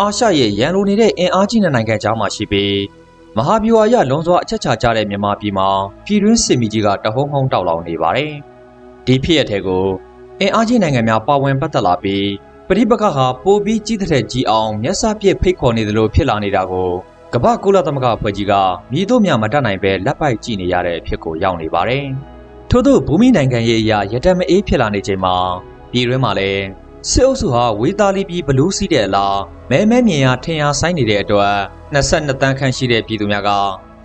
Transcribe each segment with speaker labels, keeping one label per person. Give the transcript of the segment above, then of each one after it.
Speaker 1: အာရှရဲ့ရန်လိုနေတဲ့အင်အားကြီးတဲ့နိုင်ငံကြားမှာရှိပြီးမဟာဗျူဟာရလွန်စွာအချက်ချကြတဲ့မြန်မာပြည်မှာပြည်တွင်းစစ်မီကြီးကတဟုံးဟုံးတောက်လောင်နေပါတယ်။ဒီဖြစ်ရတဲ့ကိုအင်အားကြီးနိုင်ငံများပါဝင်ပတ်သက်လာပြီးပဋိပက္ခဟာပိုပြီးကြီးတဲ့ကြီးအောင်မျက်စပြစ်ဖိတ်ခေါ်နေသလိုဖြစ်လာနေတာကိုကမ္ဘာကုလသမဂ္ဂအဖွဲ့ကြီးကမြည်တို့မြမတတ်နိုင်ပဲလက်ပိုက်ကြည့်နေရတဲ့အဖြစ်ကိုရောက်နေပါတယ်။ထို့သောဘူမိနိုင်ငံရေးအရာရတမအေးဖြစ်လာနေချိန်မှာပြည်တွင်းမှာလည်း စစ်အုပ်စုဟာဝေသားလီပြီးဘလူးစီးတဲ့အလားမဲမဲမြင်ရထင်ရဆိုင်နေတဲ့အတွက်22တန်းခန့်ရှိတဲ့ပြည်သူများက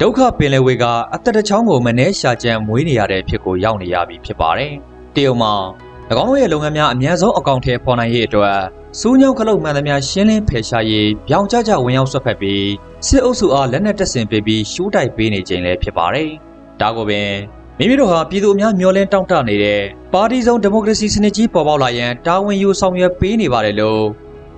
Speaker 1: ဒုက္ခပင်လယ်ဝေကအသက်တစ်ချောင်းကိုမနှဲရှာကြံမွေးနေရတဲ့အဖြစ်ကိုရောက်နေရပြီဖြစ်ပါတယ်။တရုတ်မှာ၎င်းတို့ရဲ့လုပ်ငန်းများအများဆုံးအကောင့်ထဲပေါ်နိုင်ရေးအတွက်စူးညောင်းခလုတ်မှန်သမျှရှင်းလင်းဖယ်ရှားရေးပြောင်ကြကြဝင်ရောက်ဆွတ်ဖက်ပြီးစစ်အုပ်စုအားလက်နက်တပ်ဆင်ပေးပြီးရှူးတိုက်ပေးနေခြင်းလည်းဖြစ်ပါတယ်။ဒါကိုပင် မိမိတို့ဟာပြည်သူအများမျှော်လင့်တောင့်တနေတဲ့ပါတီစုံဒီမိုကရေစီစနစ်ကြီးပေါ်ပေါက်လာရန်တာဝန်ယူဆောင်ရွက်ပေးနေပါတယ်လို့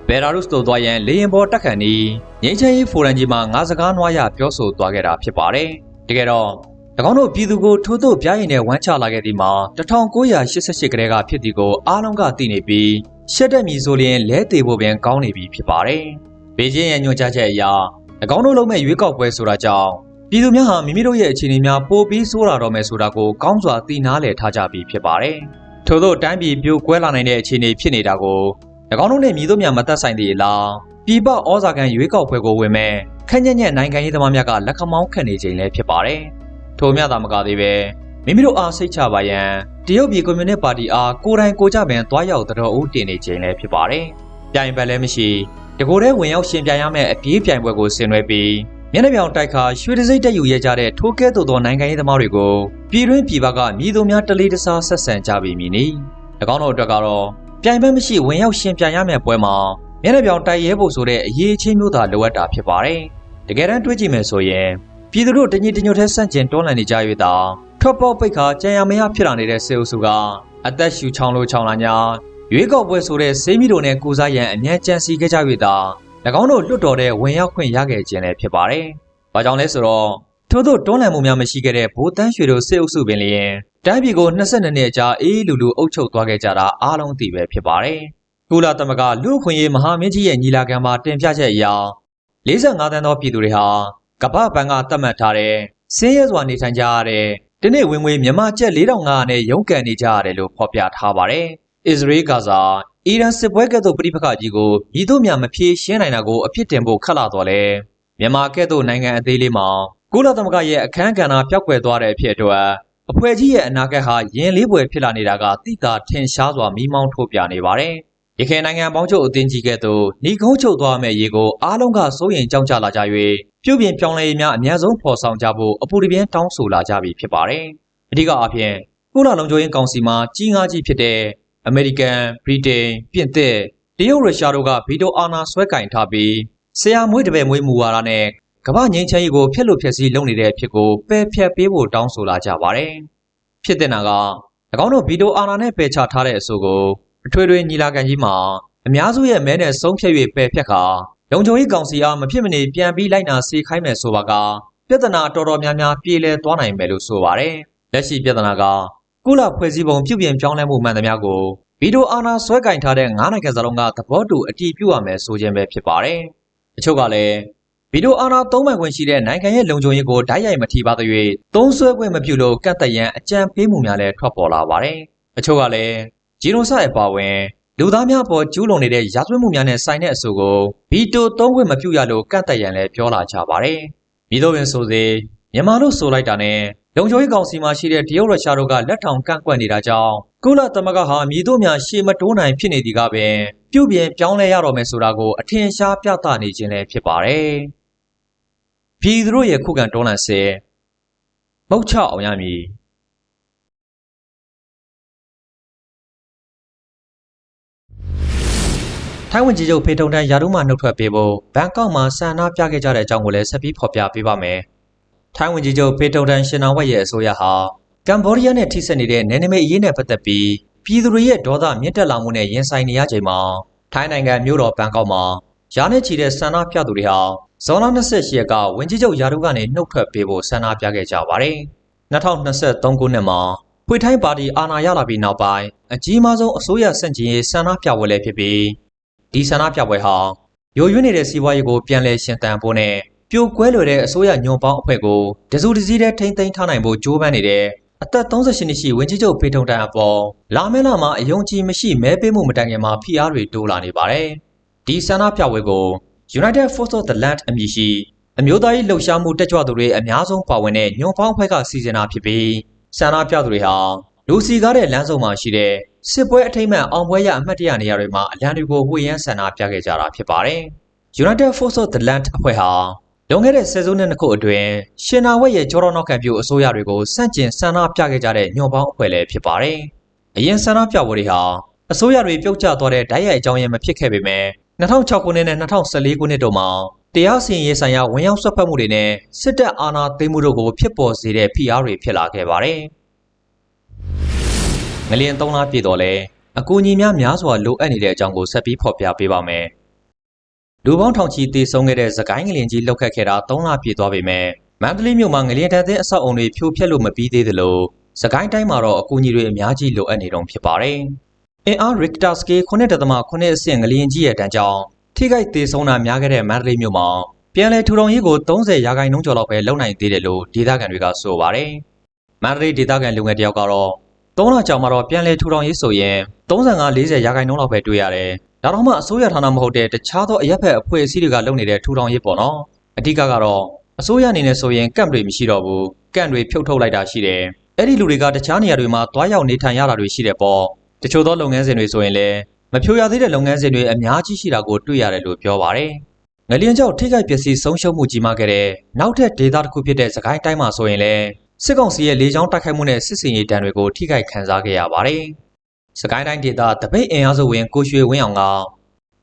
Speaker 1: ဘယ်လာရုစ်တို့သွားရန်လေရင်ပေါ်တက်ခန်နီငင်းချင်ရေးဖိုရမ်ကြီးမှာငါးစကားနွားရပြောဆိုသွားခဲ့တာဖြစ်ပါတယ်။တကယ်တော့၎င်းတို့ပြည်သူကိုထိုးထိုးပြားရင်နဲ့ဝမ်းချလာခဲ့ဒီမှာ1988ကတည်းကဖြစ်ဒီကိုအားလုံးကသိနေပြီးရှက်တက်မီဆိုရင်လဲသေးဖို့ပင်ကောင်းနေပြီဖြစ်ပါတယ်။ဘေကျင်းရဲ့ညွှန်ကြားချက်အရ၎င်းတို့လုံးမဲ့ရွေးကောက်ပွဲဆိုတာကြောင့် ပြည်သူများဟာမိမိတို့ရဲ့အခြေအနေများပိုပြီးဆိုးလာတော့မယ်ဆိုတာကိုကောင်းစွာသိနာလည်ထားကြပြီးဖြစ်ပါတယ်။ထို့သောတိုင်းပြည်ပြိုကွဲလာနိုင်တဲ့အခြေအနေဖြစ်နေတာကို၎င်းတို့နဲ့မြည်တို့များမသက်ဆိုင်သေးလားပြည်ပဩဇာကန်ရွေးကောက်ပွဲကိုဝင်မဲ့ခက်ညက်ညက်နိုင်ငံရေးသမားများကလက်ခမောင်းခတ်နေခြင်းလည်းဖြစ်ပါတယ်။ထို့မြသာမကသေးပဲမိမိတို့အားစိတ်ချပါရန်တရုတ်ပြည်ကွန်မြူနစ်ပါတီအားကိုယ်တိုင်ကိုကြပင်တွားရောက်တော်ဦးတင်နေခြင်းလည်းဖြစ်ပါတယ်။ပြိုင်ပွဲလည်းမရှိတကိုယ်တည်းဝင်ရောက်ရှင်ပြိုင်ရမယ့်အပြေးပြိုင်ပွဲကိုဆင်နွှဲပြီး မျက်နှာပြောင်တိုက်ခါရွှေတစိမ့်တက်ယူရကြတဲ့ထိုးကဲသို့သောနိုင်ငံရေးသမားတွေကိုပြည်တွင်းပြည်ပကမြည်သူများတလေးတစားဆက်ဆံကြပြီမည်နီ၎င်းတို့အတွက်ကတော့ပြိုင်ပွဲမရှိဝင်ရောက်ရှင်ပြိုင်ရမယ့်ပွဲမှာမျက်နှာပြောင်တိုက်ရဲဖို့ဆိုတဲ့အရေးချင်းမျိုးသာလိုအပ်တာဖြစ်ပါတယ်တကယ်တမ်းတွေးကြည့်မယ်ဆိုရင်ပြည်သူတို့တညီတညွတ်ထဲဆန့်ကျင်တွန်းလှန်နေကြ၍သာထွက်ပေါက်ပိတ်ခါကြံရမရဖြစ်လာနေတဲ့စေအုပ်စုကအသက်ရှူချောင်းလို့ချောင်းလာညာရွေးကောက်ပွဲဆိုတဲ့စေးမီတို့နဲ့ကိုစားရန်အမြန်ကြံစီခဲ့ကြ၍သာ၎ င်းတို့လွတ်တော်တဲ့ဝင်ရောက်ခွင့်ရခဲ့ခြင်းလည်းဖြစ်ပါတယ်။ဘာကြောင့်လဲဆိုတော့ထို့သောတွန်းလှန်မှုများမရှိခဲ့တဲ့ဘိုးတန်းရွှေတို့စေအုပ်စုပင်လျင်တိုင်းပြည်ကို22နှစ်အကြာအေးလူလူအုပ်ချုပ်သွားခဲ့ကြတာအားလုံးသိပဲဖြစ်ပါတယ်။ကုလသမဂ္ဂလူ့အခွင့်အရေးမဟာမင်းကြီးရဲ့ညီလာခံမှာတင်ပြချက်အရ45တန်းသောပြည်သူတွေဟာကမ္ဘာ့ဘဏ်ကသတ်မှတ်ထားတဲ့စင်းရဲစွာနေထိုင်ကြရတဲ့ဒီနေ့ဝင်ငွေမြန်မာကျပ်4500နဲ့ရုန်းကန်နေကြရတယ်လို့ဖော်ပြထားပါတယ်။ အစ္စရေးဂါဇာအီရန်စစ်ပွဲကဲ့သို့ပြိပခါကြီးကိုမြည်တို့များမဖြေရှင်းနိုင်တာကိုအဖြစ်တင်ဖို့ခက်လာတော့လေမြန်မာကဲ့သို့နိုင်ငံအသေးလေးမှာကုလသမဂ္ဂရဲ့အခမ်းကဏ္ဍပျောက်ကွယ်သွားတဲ့အဖြစ်အတွက်အဖွဲ့ကြီးရဲ့အနာဂတ်ဟာယင်လေးပွဲဖြစ်လာနေတာကတိတာထင်ရှားစွာမိမောင်းထိုးပြနေပါတယ်။ရခိုင်နိုင်ငံပေါင်းချုပ်အသင်းကြီးကဲ့သို့ညီကုန်းချုပ်သွားမဲ့ရေကိုအားလုံးကစိုးရင်ကြောက်ကြလာကြ၍ပြုပြင်ပြောင်းလဲရေးများအများဆုံးဖော်ဆောင်ကြဖို့အပူတပြင်းတောင်းဆိုလာကြပြီဖြစ်ပါတယ်။အဓိကအဖြစ်ကုလလုံခြုံရေးကောင်စီမှာကြီးငါးကြီးဖြစ်တဲ့ အမေရိကန်၊ဗြိတိန်၊ပြင်သစ်တရုတ်ရုရှားတို့ကဗီတိုအာဏာဆွဲကင်ထားပြီးဆရာမွေးတပည့်မွေးမူဝါဒနဲ့ကမ္ဘာငြိမ်းချမ်းရေးကိုဖျက်လို့ဖျက်ဆီးလုပ်နေတဲ့အဖြစ်ကိုပယ်ဖျက်ပေးဖို့တောင်းဆိုလာကြပါတယ်။ဖြစ်တဲ့နာက၎င်းတို့ဗီတိုအာဏာနဲ့ပယ်ချထားတဲ့အဆိုကိုအထွေထွေညီလာခံကြီးမှာအများစုရဲ့မဲနဲ့ဆုံးဖြတ်၍ပယ်ဖျက်ခါလုံခြုံရေးကောင်စီအားမဖြစ်မနေပြန်ပြီးလိုက်နာစေခိုင်းမယ်ဆိုပါကပြဿနာတော်တော်များများပြေလည်သွားနိုင်မယ်လို့ဆိုပါတယ်။လက်ရှိပြဿနာက ကုလဖွဲ့စည်းပုံပြုပြင်ပြောင်းလဲမှုမှန်သမျှကိုဗီတိုအာဏာဆွဲကင်ထားတဲ့ငါးနိုင်ငံစလုံးကသဘောတူအတည်ပြုရမယ်ဆိုခြင်းပဲဖြစ်ပါတယ်။အချို့ကလည်းဗီတိုအာဏာသုံးမှန်ခွင့်ရှိတဲ့နိုင်ငံရဲ့လုံခြုံရေးကိုဓာတ်ရိုက်မထိပါသရွေ့သုံးဆွဲခွင့်မပြုလို့ကန့်သက်ရန်အကြံပေးမှုများလည်းထွက်ပေါ်လာပါတယ်။အချို့ကလည်းဂျီနိုဆိုက်အပါဝင်လူသားများပေါ်ကျူးလွန်နေတဲ့ရာဇဝတ်မှုများနဲ့ဆိုင်တဲ့အဆိုကိုဗီတိုသုံးခွင့်မပြုရလို့ကန့်သက်ရန်လည်းပြောလာကြပါတယ်။မိတို့ပင်ဆိုစေမြန်မာလို့ဆိုလိုက်တာနဲ့ လုံခြုံရေးကောင်စီမှာရှိတဲ့တရုတ်ရုရှားတို့ကလက်ထောင်ကန့်ကွက်နေတာကြောင့်ကုလသမဂ္ဂဟာမြည်တို့များရှေ့မတိုးနိုင်ဖြစ်နေသည်ကပင်ပြုပြင်ပြောင်းလဲရတော့မယ်ဆိုတာကိုအထင်ရှားပြသနေခြင်းလည်းဖြစ်ပါတယ်။ပြည်သူတို့ရဲ့ခုခံတော်လှန်စေမုတ်ချအောင်ရမည်ထိုင်းဝန်ကြီးချုပ်ဖေထုံတန်းယာတုမှနှုတ်ထွက်ပေးဖို့ဘန်ကောက်မှာဆန္ဒပြခဲ့ကြတဲ့အကြောင်းကိုလည်းဆက်ပြီးဖော်ပြပေးပါမယ်။ ထိုင်းဝန်ကြီးချုပ်ဖေထုံတန်းရှင်နာဝက်ရဲ့အစိုးရဟာကမ်ဘောဒီးယားနဲ့ထိစပ်နေတဲ့နယ်နိမိတ်အရေးနဲ့ပတ်သက်ပြီးပြည်သူတွေရဲ့ဒေါသမြင့်တက်လာမှုနဲ့ရင်ဆိုင်နေရချိန်မှာထိုင်းနိုင်ငံမြို့တော်ဘန်ကောက်မှာရာနဲ့ချီတဲ့ဆန္ဒပြသူတွေဟာဇွန်လ28ရက်ကဝန်ကြီးချုပ်ယာတုကနေနှုတ်ထွက်ပေးဖို့ဆန္ဒပြခဲ့ကြပါတယ်။2023ခုနှစ်မှာဖွေထိုင်းပါတီအာဏာရလာပြီးနောက်ပိုင်းအကြီးမားဆုံးအစိုးရဆန့်ကျင်ရေးဆန္ဒပြပွဲလည်းဖြစ်ပြီးဒီဆန္ဒပြပွဲဟာရိုရွနေတဲ့စီးပွားရေးကိုပြန်လည်ရှင်သန်ဖို့နဲ့ ပြိုကွဲလွယ်တဲ့အစိုးရညွန်ပေါင်းအဖွဲ့ကိုတစုတစည်းတည်းထိမ့်သိမ်းထားနိုင်ဖို့ကြိုးပမ်းနေတဲ့အသက်38နှစ်ရှိဝင်းကြီးချုပ်ဖေထုံတန်အပေါ်လာမဲလာမှာအယုံကြည်မရှိမဲပေးမှုမတိုင်ခင်မှာဖိအားတွေတိုးလာနေပါတယ်။ဒီဆန္ဒပြပွဲကို United Force of the Land အမည်ရှိအမျိုးသားရေးလှုပ်ရှားမှုတက်ကြွသူတွေအများဆုံးပါဝင်တဲ့ညွန်ပေါင်းအဖွဲ့ကစီစဉ်တာဖြစ်ပြီးဆန္ဒပြသူတွေဟာလူစီကားတဲ့လမ်းစုံမှာရှိတဲ့စစ်ပွဲအထိမ်းအမှန်အောင်ပွဲရအမှတ်တရနေရာတွေမှာအလံတွေကိုဝှေ့ယမ်းဆန္ဒပြခဲ့ကြတာဖြစ်ပါတယ်။ United Force of the Land အဖွဲ့ဟာ လွန်ခဲ့တဲ့ဆယ်စုနှစ်နှစ်ခုအတွင်းရှင်နာဝက်ရဲ့ကျောတော်နောက်ခံပြုအစိုးရတွေကိုစန့်ကျင်ဆန္ဒပြခဲ့ကြတဲ့ညွန်ပေါင်းအဖွဲ့လည်းဖြစ်ပါတယ်။အရင်ဆန္ဒပြပွဲတွေဟာအစိုးရတွေပြုတ်ကျသွားတဲ့ဓာတ်ရိုက်အကြောင်းရင်းမဖြစ်ခဲ့ပေမဲ့2006ခုနှစ်နဲ့2014ခုနှစ်တို့မှာတရားစီရင်ရေးဆိုင်ရာဝင်ရောက်ဆွတ်ဖက်မှုတွေနဲ့စစ်တပ်အာဏာသိမ်းမှုတို့ကိုဖြစ်ပေါ်စေတဲ့ဖိအားတွေဖြစ်လာခဲ့ပါတယ်။ငလျင်၃လပြည့်တော့လဲအကူအညီများများစွာလိုအပ်နေတဲ့အကြောင်းကိုဆက်ပြီးဖော်ပြပေးပါမယ်။ လူပေါင်းထောင်ချီတည်ဆုံခဲ့တဲ့သကိုင်းငလျင်ကြီးလောက်ခတ်ခဲ့တာ၃လပြည့်သွားပေမဲ့မန္တလေးမြို့မှာငလျင်တန်းတဲ့အဆောက်အုံတွေဖြိုဖျက်လို့မပြီးသေးသလိုသကိုင်းတိုင်းမှာတော့အကူအညီတွေအများကြီးလိုအပ်နေတုံးဖြစ်ပါတယ်။အင်အား Richter scale 9.9အဆင့်ငလျင်ကြီးရဲ့တန်းကြောင်းထိခိုက်သေးဆုံးတာများခဲ့တဲ့မန္တလေးမြို့မှာပြန်လည်ထူထောင်ရေးကို30ရာခိုင်နှုန်းကျော်လောက်ပဲလုပ်နိုင်သေးတယ်လို့ဒေသခံတွေကဆိုပါတယ်။မန္တလေးဒေသခံလူငယ်တယောက်ကတော့၃လကြာမှတော့ပြန်လည်ထူထောင်ရေးဆိုရင်35-40ရာခိုင်နှုန်းလောက်ပဲတွေ့ရတယ်။ ဒါတော့မှအစိုးရဌာနမဟုတ်တဲ့တခြားသောအရက်ဖက်အဖွဲ့အစည်းတွေကလုပ်နေတဲ့ထူထောင်ရေးပေါ့နော်။အဓိကကတော့အစိုးရအနေနဲ့ဆိုရင်ကန့်တွေမရှိတော့ဘူး။ကန့်တွေဖြုတ်ထုတ်လိုက်တာရှိတယ်။အဲ့ဒီလူတွေကတခြားနေရာတွေမှာသွားရောက်နေထိုင်ရတာတွေရှိတယ်ပေါ့။တချို့သောလုပ်ငန်းစဉ်တွေဆိုရင်လည်းမဖြိုရသေးတဲ့လုပ်ငန်းစဉ်တွေအများကြီးရှိတာကိုတွေ့ရတယ်လို့ပြောပါရယ်။ငလျင်ကြောင့်ထိခိုက်ပျက်စီးဆုံးရှုံးမှုကြီးမားခဲ့တဲ့နောက်ထပ်ဒေသတစ်ခုဖြစ်တဲ့စကိုင်းတိုင်းမှာဆိုရင်လည်းစစ်ကောင်စီရဲ့လေကြောင်းတိုက်ခိုက်မှုနဲ့စစ်စင်ရေးတံတွေကိုထိခိုက်ခံစားခဲ့ရပါတယ်။ စကိုင်းတိုင်းဒေသတပိတ်အင်အားစုဝင်ကိုရွှေဝင်းအောင်က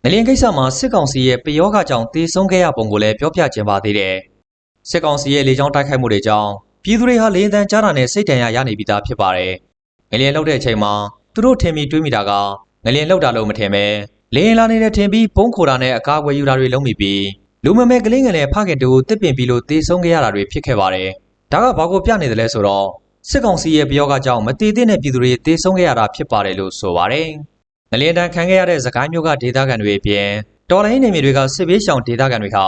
Speaker 1: ငလျင်ကိစ္စမှာစစ်ကောင်စီရဲ့ပယောဂကြောင့်တေဆုံးခဲ့ရပုံကိုလည်းပြောပြခြင်းပါသေးတယ်။စစ်ကောင်စီရဲ့လေကြောင်းတိုက်ခိုက်မှုတွေကြောင့်ပြည်သူတွေဟာလေရင်တန်ကြားတာနဲ့စိတ်တန်ရရနေပြီးသားဖြစ်ပါတယ်။ငလျင်လောက်တဲ့အချိန်မှာသူတို့ထင်မိတွေးမိတာကငလျင်လောက်တာလို့မထင်ပဲလေရင်လာနေတဲ့ထင်ပြီးပုံခိုတာနဲ့အကာအကွယ်ယူတာတွေလုံးမိပြီးလူမမဲကလေးငယ်လည်းဖခင်တူတစ်ပင်ပြီးလို့တေဆုံးခဲ့ရတာတွေဖြစ်ခဲ့ပါတယ်။ဒါကဘာကိုပြနေတယ်လဲဆိုတော့ စစ်ကောင်စီရဲ့ပြောကကြောင့်မတည်တဲ့တဲ့ပြည်သူတွေတေဆုံးခဲ့ရတာဖြစ်ပါတယ်လို့ဆိုပါတယ်။ငလျင်တန်းခံခဲ့ရတဲ့သခိုင်းမျိုးကဒေသခံတွေအပြင်တော်လိုင်းနေမြေတွေကစစ်ဘေးရှောင်ဒေသခံတွေဟာ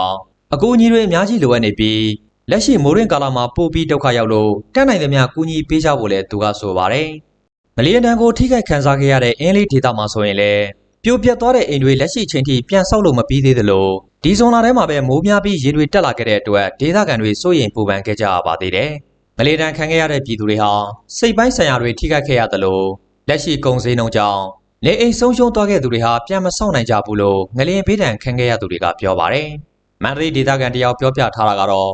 Speaker 1: အကူအညီတွေအများကြီးလိုအပ်နေပြီးလက်ရှိမိုးရင်ကာလမှာပိုပြီးဒုက္ခရောက်လို့တန်းနိုင်သမျှကူညီပေးကြဖို့လည်းသူကဆိုပါတယ်။ငလျင်တန်းကိုထိခိုက်ခံစားခဲ့ရတဲ့အင်းလေးဒေသမှာဆိုရင်လည်းပြိုပြက်သွားတဲ့အိမ်တွေလက်ရှိချိန်ထိပြန်ဆောက်လို့မပြီးသေးသလိုဒီဇွန်လထဲမှာပဲမိုးများပြီးရေတွေတက်လာခဲ့တဲ့အတွက်ဒေသခံတွေစိုးရိမ်ပူပန်ခဲ့ကြရပါသေးတယ်။င လေတန်ခံခဲ့ရတဲ့ပြည်သူတွေဟာစိတ်ပိုင်းဆိုင်ရာတွေထိခိုက်ခဲ့ရသလိုလက်ရှိကုန်စည်နှုန်းကြောင့်နေအိမ်ဆုံးရှုံးသွားခဲ့သူတွေဟာပြန်မဆောက်နိုင်ကြဘူးလို့ငလျင်ဘေးဒဏ်ခံခဲ့ရသူတွေကပြောပါတယ်။မန္တလေးဒေသခံတယောက်ပြောပြထားတာကတော့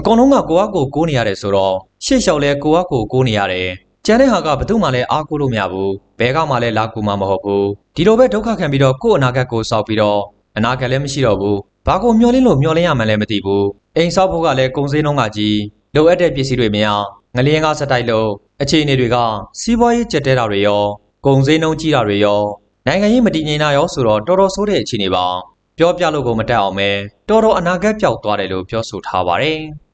Speaker 1: အကုန်လုံးကကိုယ့်အကိုကိုးနေရတယ်ဆိုတော့ရှေ့လျှောက်လဲကိုယ့်အကိုကိုးနေရတယ်။ကျန်တဲ့ဟာကဘယ်သူမှလည်းအားကိုးလို့မရဘူး။ဘဲကမှလည်းလာကူမှမဟုတ်ဘူး။ဒီလိုပဲဒုက္ခခံပြီးတော့ကိုယ့်အနာဂတ်ကိုစောက်ပြီးတော့အနာဂတ်လည်းမရှိတော့ဘူး။ဘာကိုမျောလင်းလို့မျောလင်းရမှန်းလည်းမသိဘူး။အိမ်ဆောက်ဖို့ကလည်းကုန်စည်နှုန်းကကြီး လိုအပ်တဲ့ပစ္စည်းတွေမရငလျင်ကစတိုက်လို့အခြေအနေတွေကစီးပွားရေးကျက်တဲတာတွေရောကုန်စည်နှုန်းကြီးတာတွေရောနိုင်ငံရေးမတည်ငြိမ်တာရောဆိုတော့တော်တော်ဆိုးတဲ့အခြေအနေပါပြောပြလို့ကိုမတက်အောင်ပဲတော်တော်အနာဂတ်ပျောက်သွားတယ်လို့ပြောဆိုထားပါတယ်။